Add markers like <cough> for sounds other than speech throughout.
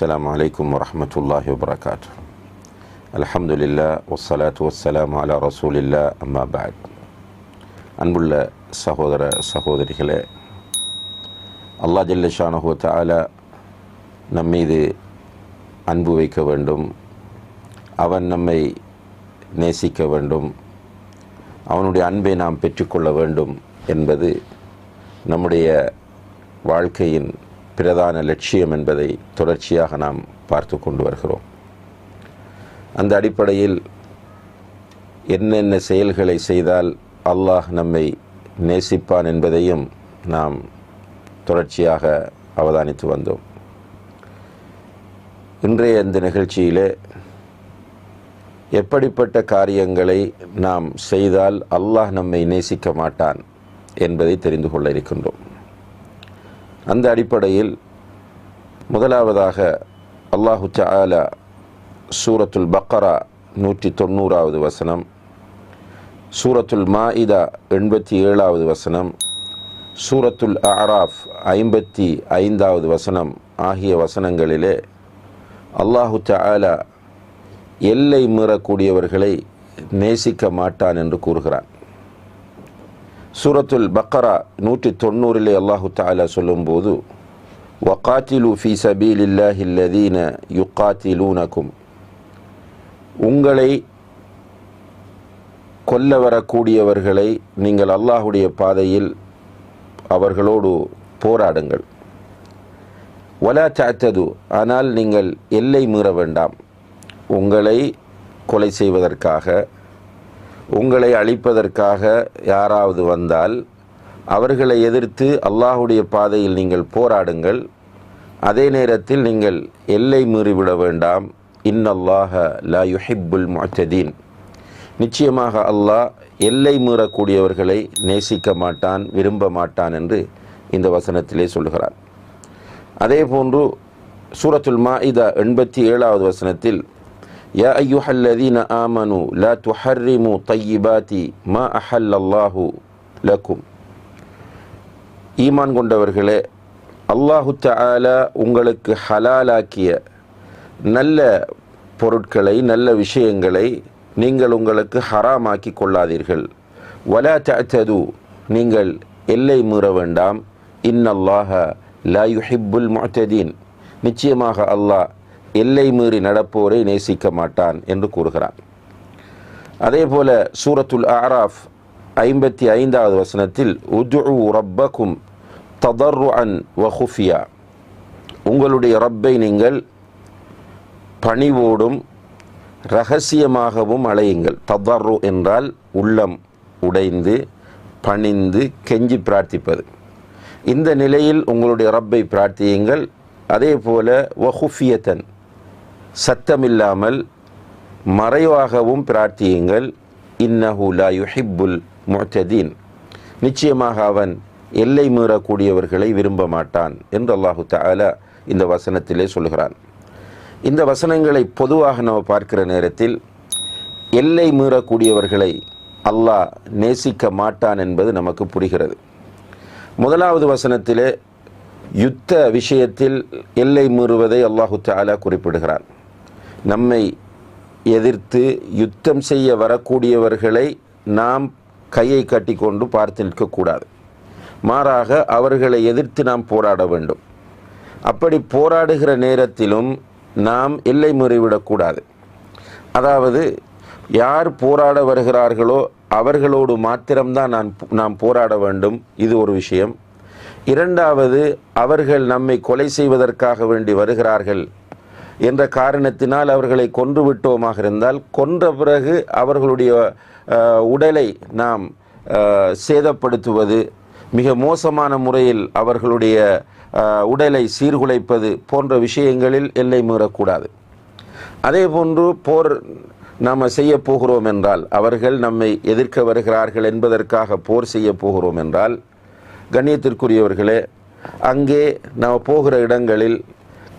السلام عليكم ورحمة الله وبركاته الحمد لله والصلاة والسلام على رسول الله أما بعد அன்புள்ள சகோதர சகோதரிகளே அல்லாஹ் ஜல்லஷானஹு தஆலா நம் மீது அன்பு வைக்க வேண்டும் அவன் நம்மை நேசிக்க வேண்டும் அவனுடைய அன்பை நாம் பெற்றுக்கொள்ள வேண்டும் என்பது நம்முடைய வாழ்க்கையின் பிரதான லட்சியம் என்பதை தொடர்ச்சியாக நாம் பார்த்து கொண்டு வருகிறோம். அந்த அடிப்படையில் என்னென்ன செயல்களை செய்தால் அல்லாஹ் நம்மை நேசிப்பான் என்பதையும் நாம் தொடர்ச்சியாக அவதானித்து வந்தோம். இன்றைய இந்த நிகழ்ச்சியிலே எப்படிப்பட்ட காரியங்களை நாம் செய்தால் அல்லாஹ் நம்மை நேசிக்க மாட்டான் என்பதை தெரிந்து கொள்ள இருக்கின்றோம். அந்த அடிப்படையில் முதலாவதாக அல்லாஹு சாலா சூரத்துல் பக்கரா நூற்றி தொண்ணூறாவது வசனம் சூரத்துல் மாஇதா எண்பத்தி ஏழாவது வசனம் சூரத்துல் அராஃப் ஐம்பத்தி ஐந்தாவது வசனம் ஆகிய வசனங்களிலே அல்லாஹு தஆலா எல்லை மீறக்கூடியவர்களை நேசிக்க மாட்டான் என்று கூறுகிறான். சூரத்துல் பக்கரா நூற்றி தொண்ணூறிலே அல்லாஹு தாலா சொல்லும்போது வக்காத்திலு ஃபி சபீலில்லாஹில்லதீன யுக்காத்திலூனக்கும் உங்களை கொல்ல வரக்கூடியவர்களை நீங்கள் அல்லாஹுடைய பாதையில் அவர்களோடு போராடுங்கள். வலா சாத்தது ஆனால் நீங்கள் எல்லை மீற வேண்டாம். உங்களை கொலை செய்வதற்காக உங்களை அழிப்பதற்காக யாராவது வந்தால் அவர்களை எதிர்த்து அல்லாஹுடைய பாதையில் நீங்கள் போராடுங்கள். அதே நேரத்தில் நீங்கள் எல்லை மீறிவிட வேண்டாம். இன்னல்லாஹ லா யுஹிப்புல் முஅத்ததீன். நிச்சயமாக அல்லாஹ் எல்லை மீறக்கூடியவர்களை நேசிக்க மாட்டான் விரும்ப மாட்டான் என்று இந்த வசனத்திலே சொல்கிறார் அதே போன்று சூரத்துல் மாஇதா எண்பத்தி ஏழாவது வசனத்தில் يا أيها الذين آمنوا لا تحرموا طيبات ما أحل الله لكم ஈமான் கொண்டவர்களே அல்லாஹு தஆலா உங்களுக்கு ஹலாலாக்கிய நல்ல பொருட்களை நல்ல விஷயங்களை நீங்கள் உங்களுக்கு ஹராமாக்கி கொள்ளாதீர்கள் வலா தஅத்தது நீங்கள் எல்லை மீற வேண்டாம் இன்னல்லாஹ லா யுஹிப்புல் முஅத்ததீன் நிச்சயமாக அல்லாஹ் எல்லை மீறி நடப்போரை நேசிக்க மாட்டான் என்று கூறுகிறான். அதே போல சூரத்துல் ஆராஃப் ஐம்பத்தி ஐந்தாவது வசனத்தில் உது ரப்பக்கும் ததர்ரு அன் வஹுஃபியா. உங்களுடைய ரப்பை நீங்கள் பணிவோடும் ரகசியமாகவும் அழையுங்கள் ததர்ரு என்றால் உள்ளம் உடைந்து பணிந்து கெஞ்சி பிரார்த்திப்பது. இந்த நிலையில் உங்களுடைய ரப்பை பிரார்த்தியுங்கள். அதே போல வஹுஃபியத்தன் சத்தமில்லாமல் மறைவாகவும் பிரார்த்தியுங்கள். இன்னஹு லா யுஹிப்புல் முஅத்ததீன். நிச்சயமாக அவன் எல்லை மீறக்கூடியவர்களை விரும்ப மாட்டான் என்று அல்லாஹு தாலா இந்த வசனத்திலே சொல்கிறான். இந்த வசனங்களை பொதுவாக நம்ம பார்க்கிற நேரத்தில் எல்லை மீறக்கூடியவர்களை அல்லாஹ் நேசிக்க மாட்டான் என்பது நமக்கு புரிகிறது. முதலாவது வசனத்திலே யுத்த விஷயத்தில் எல்லை மீறுவதை அல்லாஹு தாலா குறிப்பிடுகிறான். நம்மை எதிர்த்து யுத்தம் செய்ய வரக்கூடியவர்களை நாம் கையை கட்டி கொண்டு பார்த்து நிற்கக்கூடாது. மாறாக அவர்களை எதிர்த்து நாம் போராட வேண்டும். அப்படி போராடுகிற நேரத்திலும் நாம் எல்லை முறிவிடக்கூடாது அதாவது யார் போராட வருகிறார்களோ அவர்களோடு மாத்திரம்தான் நான் நாம் போராட வேண்டும். இது ஒரு விஷயம். இரண்டாவது அவர்கள் நம்மை கொலை செய்வதற்காக வேண்டி வருகிறார்கள். என்ற காரணத்தினால் அவர்களை கொன்று விட்டோமாக இருந்தால் கொன்ற பிறகு அவர்களுடைய உடலை நாம் சேதப்படுத்துவது மிக மோசமான முறையில் அவர்களுடைய உடலை சீர்குலைப்பது போன்ற விஷயங்களில் எல்லை மீறக்கூடாது. அதே போன்று போர் நாம் செய்ய போகிறோம் என்றால் அவர்கள் நம்மை எதிர்க்க வருகிறார்கள் என்பதற்காக போர் செய்ய போகிறோம் என்றால் கண்ணியத்திற்குரியவர்களே அங்கே நாம் போகிற இடங்களில்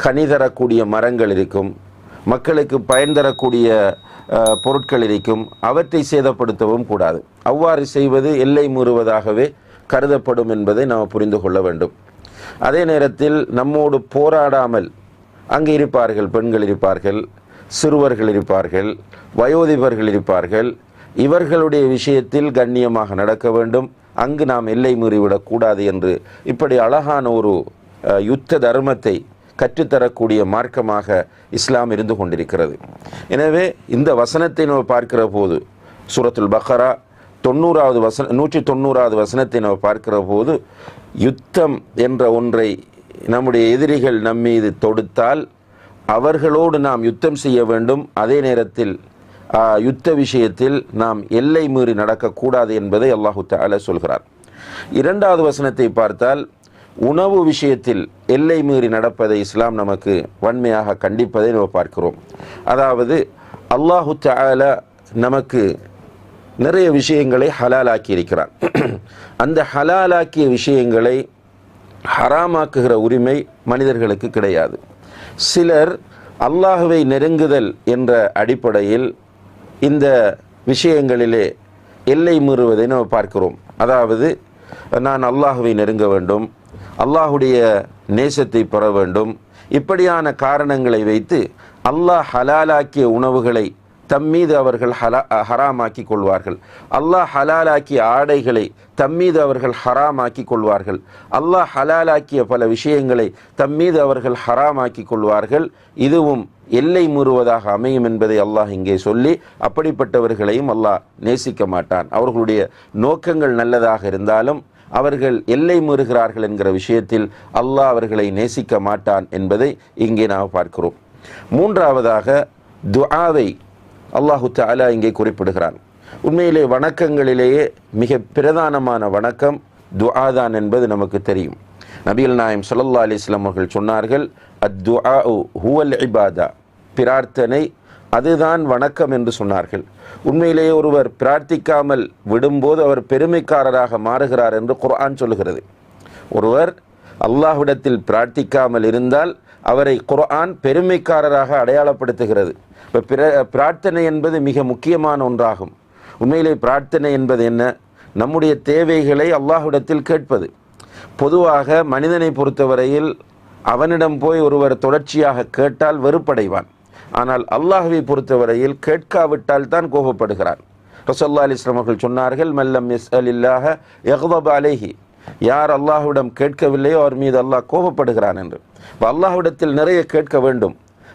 கனி தரக்கூடிய மரங்கள் இருக்கும் மக்களுக்கு பயன் தரக்கூடிய பொருட்கள் இருக்கும் அவற்றை சேதப்படுத்தவும் கூடாது. அவ்வாறு செய்வது எல்லை மூறுவதாகவே கருதப்படும் என்பதை நாம் புரிந்து கொள்ள வேண்டும். அதே நேரத்தில் நம்மோடு போராடாமல் அங்கே இருப்பார்கள் பெண்கள் இருப்பார்கள் சிறுவர்கள் இருப்பார்கள் வயோதிபர்கள் இருப்பார்கள் இவர்களுடைய விஷயத்தில் கண்ணியமாக நடக்க வேண்டும். அங்கு நாம் எல்லை மீறிவிடக்கூடாது என்று இப்படி அழகான ஒரு யுத்த தர்மத்தை கற்றுத்தரக்கூடிய மார்க்கமாக இஸ்லாம் இருந்து கொண்டிருக்கிறது. எனவே இந்த வசனத்தை நம்ம பார்க்கிற போது சூரத்துல் பஹரா தொண்ணூறாவது வசன நூற்றி தொண்ணூறாவது வசனத்தை நம்ம பார்க்கிற போது யுத்தம் என்ற ஒன்றை நம்முடைய எதிரிகள் நம்மீது தொடுத்தால் அவர்களோடு நாம் யுத்தம் செய்ய வேண்டும். அதே நேரத்தில் யுத்த விஷயத்தில் நாம் எல்லை மீறி நடக்கக்கூடாது என்பதை அல்லாஹு தால சொல்கிறார். இரண்டாவது வசனத்தை பார்த்தால் உணவு விஷயத்தில் எல்லை மீறி நடப்பதை இஸ்லாம் நமக்கு வன்மையாக கண்டிப்பதை நம்ம பார்க்கிறோம். அதாவது அல்லாஹு தால நமக்கு நிறைய விஷயங்களை ஹலாலாக்கி இருக்கிறான் <clears throat> அந்த ஹலாலாக்கிய விஷயங்களை ஹராமாக்குகிற உரிமை மனிதர்களுக்கு கிடையாது. சிலர் அல்லாஹுவை நெருங்குதல் என்ற அடிப்படையில் இந்த விஷயங்களிலே எல்லை மீறுவதை நம்ம பார்க்கிறோம். அதாவது நான் அல்லாஹுவை நெருங்க வேண்டும் அல்லாஹுடைய நேசத்தை பெற வேண்டும். இப்படியான காரணங்களை வைத்து அல்லாஹ் ஹலாலாக்கிய உணவுகளை தம்மீது அவர்கள் ஹலா ஹராமாக்கி கொள்வார்கள். அல்லாஹ் ஹலாலாக்கிய ஆடைகளை தம்மீது அவர்கள் ஹராமாக்கி கொள்வார்கள். அல்லாஹ் ஹலாலாக்கிய பல விஷயங்களை தம்மீது அவர்கள் ஹராமாக்கி கொள்வார்கள். இதுவும் எல்லை மூறுவதாக அமையும் என்பதை அல்லாஹ் இங்கே சொல்லி அப்படிப்பட்டவர்களையும் அல்லாஹ் நேசிக்க மாட்டான். அவர்களுடைய நோக்கங்கள் நல்லதாக இருந்தாலும் அவர்கள் எல்லை மீறுகிறார்கள் என்கிற விஷயத்தில் அல்லாஹ் அவர்களை நேசிக்க மாட்டான் என்பதை இங்கே நாம் பார்க்கிறோம். மூன்றாவதாக துஆவை அல்லாஹு தாலா இங்கே குறிப்பிடுகிறான். உண்மையிலே வணக்கங்களிலேயே மிக பிரதானமான வணக்கம் துஆதான் என்பது நமக்கு தெரியும். நபிகள் நாயம் ஸல்லல்லாஹு அலிஸ்லாம் அவர்கள் சொன்னார்கள் அத்துஆ ஹுவல் இபாதா. பிரார்த்தனை அதுதான் வணக்கம் என்று சொன்னார்கள். உண்மையிலேயே ஒருவர் பிரார்த்திக்காமல் விடும்போது அவர் பெருமைக்காரராக மாறுகிறார் என்று குர்ஆன் சொல்லுகிறது. ஒருவர் அல்லாஹ்விடத்தில் பிரார்த்திக்காமல் இருந்தால் அவரை குர்ஆன் பெருமைக்காரராக அடையாளப்படுத்துகிறது. இப்போ பிர பிரார்த்தனை என்பது மிக முக்கியமான ஒன்றாகும். உண்மையிலே பிரார்த்தனை என்பது என்ன? நம்முடைய தேவைகளை அல்லாஹ்விடத்தில் கேட்பது. பொதுவாக மனிதனை பொறுத்தவரையில் அவனிடம் போய் ஒருவர் தொடர்ச்சியாக கேட்டால் வெறுப்படைவான். ஆனால் அல்லாஹுவை பொறுத்தவரையில் கேட்காவிட்டால் தான் கோபப்படுகிறான். ரசல்லா அலிஸ்லாம் அவர்கள் சொன்னார்கள் மல்லம் எஸ் அலில்லாஹ எஹ்வப் அலேஹி. யார் அல்லாஹுவிடம் கேட்கவில்லையோ அவர் மீது அல்லாஹ் கோபப்படுகிறான் என்று. இப்போ அல்லாஹ்விடத்தில் நிறைய கேட்க வேண்டும்.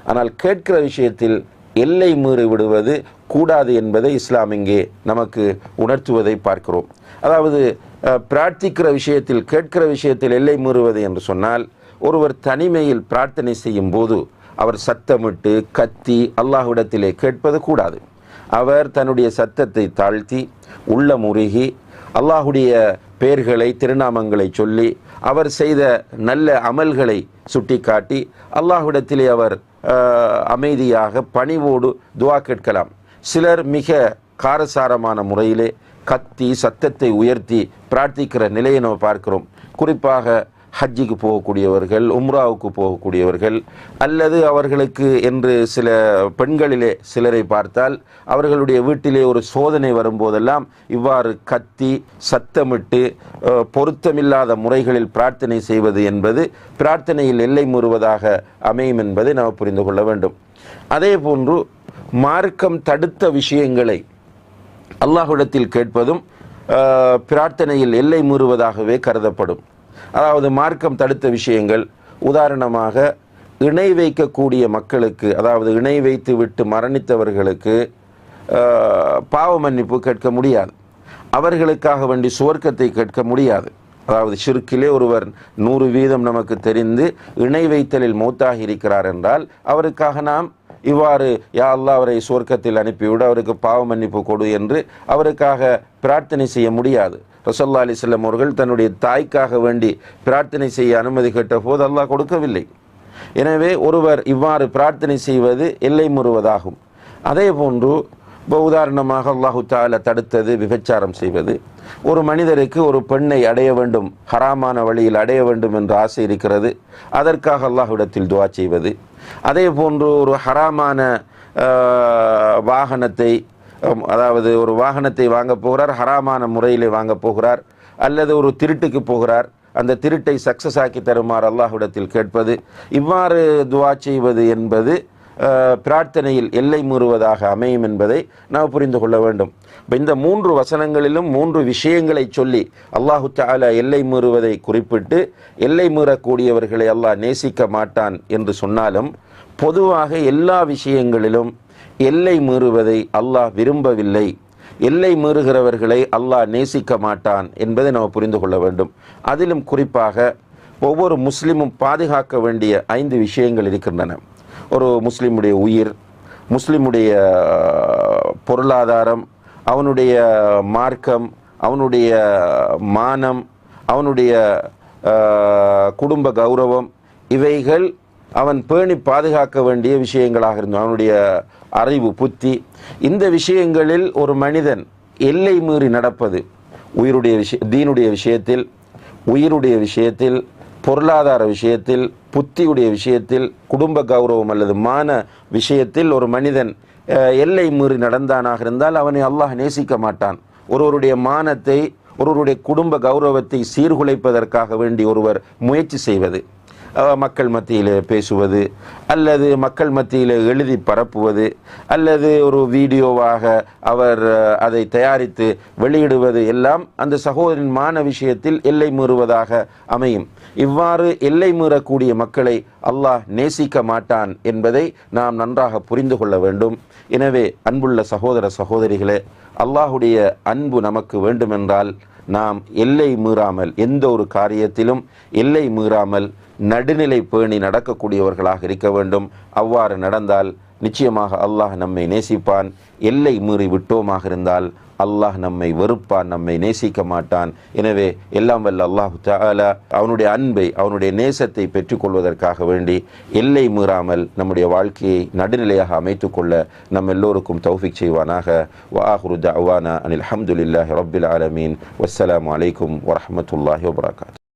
ஆனால் கேட்கிற விஷயத்தில் எல்லை மீறி விடுவது கூடாது என்பதை இஸ்லாம் இங்கே நமக்கு உணர்த்துவதை பார்க்கிறோம். அதாவது பிரார்த்திக்கிற விஷயத்தில் கேட்கிற விஷயத்தில் எல்லை மீறுவது என்று சொன்னால் ஒருவர் தனிமையில் பிரார்த்தனை செய்யும் போது அவர் சத்தமிட்டு கத்தி அல்லாஹ்விடத்திலே கேட்பது கூடாது. அவர் தன்னுடைய சத்தத்தை தாழ்த்தி உள்ள முருகி அல்லாஹுடைய பேர்களை திருநாமங்களை சொல்லி அவர் செய்த நல்ல அமல்களை சுட்டிக்காட்டி அல்லாஹ்விடத்திலே அவர் அமைதியாக பணிவோடு துவா கேட்கலாம். சிலர் மிக காரசாரமான முறையிலே கத்தி சத்தத்தை உயர்த்தி பிரார்த்திக்கிற நிலையை நம்ம பார்க்கிறோம். குறிப்பாக ஹஜ்ஜிக்கு போகக்கூடியவர்கள் உம்ராவுக்கு போகக்கூடியவர்கள் அல்லது அவர்களுக்கு என்று சில பெண்களிலே சிலரை பார்த்தால் அவர்களுடைய வீட்டிலே ஒரு சோதனை வரும்போதெல்லாம் இவ்வாறு கத்தி சத்தமிட்டு பொருத்தமில்லாத முறைகளில் பிரார்த்தனை செய்வது என்பது பிரார்த்தனையில் எல்லை முறுவதாக அமையும் என்பதை நாம் புரிந்து கொள்ள வேண்டும். அதே போன்று மார்க்கம் தடுத்த விஷயங்களை அல்லாஹுடத்தில் கேட்பதும் பிரார்த்தனையில் எல்லை முறுவதாகவே கருதப்படும். அதாவது மார்க்கம் தடுத்த விஷயங்கள். உதாரணமாக இணை வைக்கக்கூடிய மக்களுக்கு அதாவது இணை வைத்து விட்டு மரணித்தவர்களுக்கு பாவ மன்னிப்பு கேட்க முடியாது. அவர்களுக்காக வேண்டி சுவர்க்கத்தை கேட்க முடியாது. அதாவது ஷிர்க்கிலே ஒருவர் நூறு வீதம் நமக்கு தெரிந்து இணை வைத்தலில் மூத்தாகி இருக்கிறார் என்றால் அவருக்காக நாம் இவ்வாறு யா அல்லா அவரை சுவர்க்கத்தில் அனுப்பிவிட அவருக்கு பாவ மன்னிப்பு கொடு என்று அவருக்காக பிரார்த்தனை செய்ய முடியாது. ரசல்லா அலிஸ்லாம் அவர்கள் தன்னுடைய தாய்க்காக வேண்டி பிரார்த்தனை செய்ய அனுமதி கேட்ட போது அல்லாஹ் கொடுக்கவில்லை. எனவே ஒருவர் இவ்வாறு பிரார்த்தனை செய்வது எல்லை முறுவதாகும். அதே போன்று இப்போ உதாரணமாக அல்லாஹு தால தடுத்தது விபச்சாரம் செய்வது. ஒரு மனிதருக்கு ஒரு பெண்ணை அடைய வேண்டும் ஹராமான வழியில் அடைய வேண்டும் என்ற ஆசை இருக்கிறது. அதற்காக அல்லாஹ்விடத்தில் துவா செய்வது. அதே போன்று ஒரு ஹராமான வாகனத்தை அதாவது ஒரு வாகனத்தை வாங்க போகிறார் ஹராமான முறையில் வாங்க போகிறார் அல்லது ஒரு திருட்டுக்கு போகிறார் அந்த திருட்டை சக்சஸ் ஆக்கி தருமாறு அல்லாஹ்விடத்தில் கேட்பது இவ்வாறு துவா செய்வது என்பது பிரார்த்தனையில் எல்லை மீறுவதாக அமையும் என்பதை நாம் புரிந்து கொள்ள வேண்டும். இப்போ இந்த மூன்று வசனங்களிலும் மூன்று விஷயங்களை சொல்லி அல்லாஹு தாலா எல்லை மீறுவதை குறிப்பிட்டு எல்லை மீறக்கூடியவர்களை அல்லாஹ் நேசிக்க மாட்டான் என்று சொன்னாலும் பொதுவாக எல்லா விஷயங்களிலும் எல்லை மீறுவதை அல்லாஹ் விரும்பவில்லை. எல்லை மீறுகிறவர்களை அல்லாஹ் நேசிக்க மாட்டான் என்பதை நாம் புரிந்து கொள்ள வேண்டும். அதிலும் குறிப்பாக ஒவ்வொரு முஸ்லீமும் பாதுகாக்க வேண்டிய ஐந்து விஷயங்கள் இருக்கின்றன. ஒரு முஸ்லீமுடைய உயிர் முஸ்லீமுடைய பொருளாதாரம் அவனுடைய மார்க்கம் அவனுடைய மானம் அவனுடைய குடும்ப கௌரவம் இவைகள் அவன் பேணி பாதுகாக்க வேண்டிய விஷயங்களாக இருந்தோம் அவனுடைய அறிவு புத்தி. இந்த விஷயங்களில் ஒரு மனிதன் எல்லை மீறி நடப்பது உயிருடைய விஷய தீனுடைய விஷயத்தில் உயிருடைய விஷயத்தில் பொருளாதார விஷயத்தில் புத்தியுடைய விஷயத்தில் குடும்ப கௌரவம் அல்லது மான விஷயத்தில் ஒரு மனிதன் எல்லை மீறி நடந்தானாக இருந்தால் அவனை அல்லாஹ் நேசிக்க மாட்டான். ஒருவருடைய மானத்தை ஒருவருடைய குடும்ப கௌரவத்தை சீர்குலைப்பதற்காக வேண்டி ஒருவர் முயற்சி செய்வது. மக்கள் மத்தியில் பேசுவது அல்லது மக்கள் மத்தியில் எழுதி பரப்புவது அல்லது ஒரு வீடியோவாக அவர் அதை தயாரித்து வெளியிடுவது எல்லாம் அந்த சகோதரின்மான விஷயத்தில் எல்லை மீறுவதாக அமையும். இவ்வாறு எல்லை மீறக்கூடிய மக்களை அல்லாஹ் நேசிக்க மாட்டான் என்பதை நாம் நன்றாக புரிந்து கொள்ள வேண்டும். எனவே அன்புள்ள சகோதர சகோதரிகளே அல்லாஹுடைய அன்பு நமக்கு வேண்டுமென்றால் நாம் எல்லை மீறாமல் எந்த ஒரு காரியத்திலும் எல்லை மீறாமல் நடுநிலை பேணி நடக்கக்கூடியவர்களாக இருக்க வேண்டும். அவ்வாறு நடந்தால் நிச்சயமாக அல்லாஹ் நம்மை நேசிப்பான். எல்லை மீறி விட்டோமாக இருந்தால் அல்லாஹ் நம்மை வெறுப்பான் நம்மை நேசிக்க மாட்டான். எனவே எல்லாம் வல்ல அல்லாஹு தாலா அவனுடைய அன்பை அவனுடைய நேசத்தை பெற்றுக்கொள்வதற்காக வேண்டி எல்லை மீறாமல் நம்முடைய வாழ்க்கையை நடுநிலையாக அமைத்துக்கொள்ள நம் எல்லோருக்கும் தௌஃபிக் செய்வானாக. வாஹுருத் அவானா அனில் ஹம்துலில்லாஹி ரப்பில் ஆலமீன். வஸ்ஸலாம் அலைக்கும் வரமத்துல்லாஹி வபரகாத்.